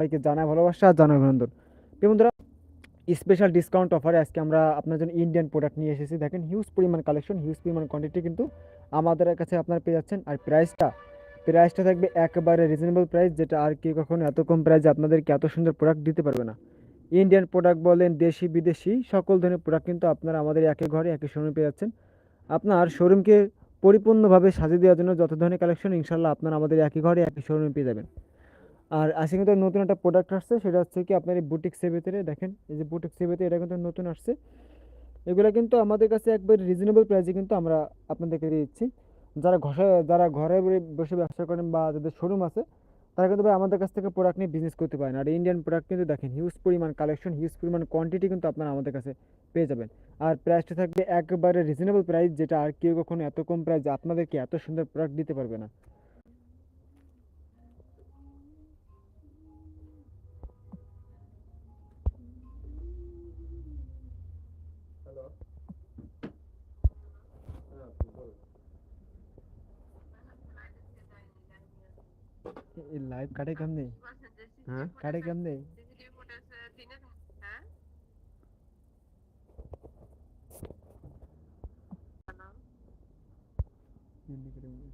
সবাইকে জানাই ভালোবাসা জানাই অভিনন্দন। তো বন্ধুরা স্পেশাল ডিসকাউন্ট অফারে আজকে আমরা আপনার জন্য ইন্ডিয়ান প্রোডাক্ট নিয়ে এসেছি। দেখেন হিউজ পরিমাণ কালেকশন হিউজ পরিমাণ কোয়ান্টিটি কিন্তু আমাদের কাছে আপনারা পেয়ে যাচ্ছেন। আর প্রাইসটা প্রাইসটা থাকবে একেবারে রিজনেবল প্রাইস যেটা আর কি কখনো এত কম প্রাইসে আপনাদেরকে এত সুন্দর প্রোডাক্ট দিতে পারবে না। ইন্ডিয়ান প্রোডাক্ট বলেন, দেশি, বিদেশি, সকল ধরনের প্রোডাক্ট কিন্তু আপনারা আমাদের একই ঘরে একই শোরুমে পেয়ে যাচ্ছেন। আপনার শোরুমকে পরিপূর্ণভাবে সাজিয়ে দেওয়ার জন্য যত ধরনের কালেকশন ইনশাল্লাহ আপনারা আমাদের একই ঘরে একই শোরুমে পেয়ে যাবেন। আর আজকে কিন্তু নতুন একটা প্রোডাক্ট আসছে, সেটা হচ্ছে কি আপনার এই বুটিক সেভেতে দেখেন, এই যে বুটিক সেভেতে এটা কিন্তু নতুন আসছে। এগুলো কিন্তু আমাদের কাছে একবার রিজনেবল প্রাইসে কিন্তু আমরা আপনাদেরকে দিচ্ছি। যারা ঘষা, যারা ঘরে বসে ব্যবসা করেন বা যাদের শোরুম আছে, তারা কিন্তু ভাই আমাদের কাছ থেকে প্রোডাক্ট নিয়ে বিজনেস করতে পারেন। আর ইন্ডিয়ান প্রোডাক্ট কিন্তু দেখেন হিউজ পরিমাণ কালেকশন হিউজ পরিমাণ কোয়ান্টিটি কিন্তু আপনারা আমাদের কাছে পেয়ে যাবেন। আর প্রাইসটা থাকবে একবারে রিজনেবল প্রাইস যেটা আর কেউ কখনো এত কম প্রাইস আপনাদেরকে এত সুন্দর প্রোডাক্ট দিতে পারবে না। লাইভ কাটে কেমনে হ্যাঁ কাটে কেমনে হিন্দি করে বলো।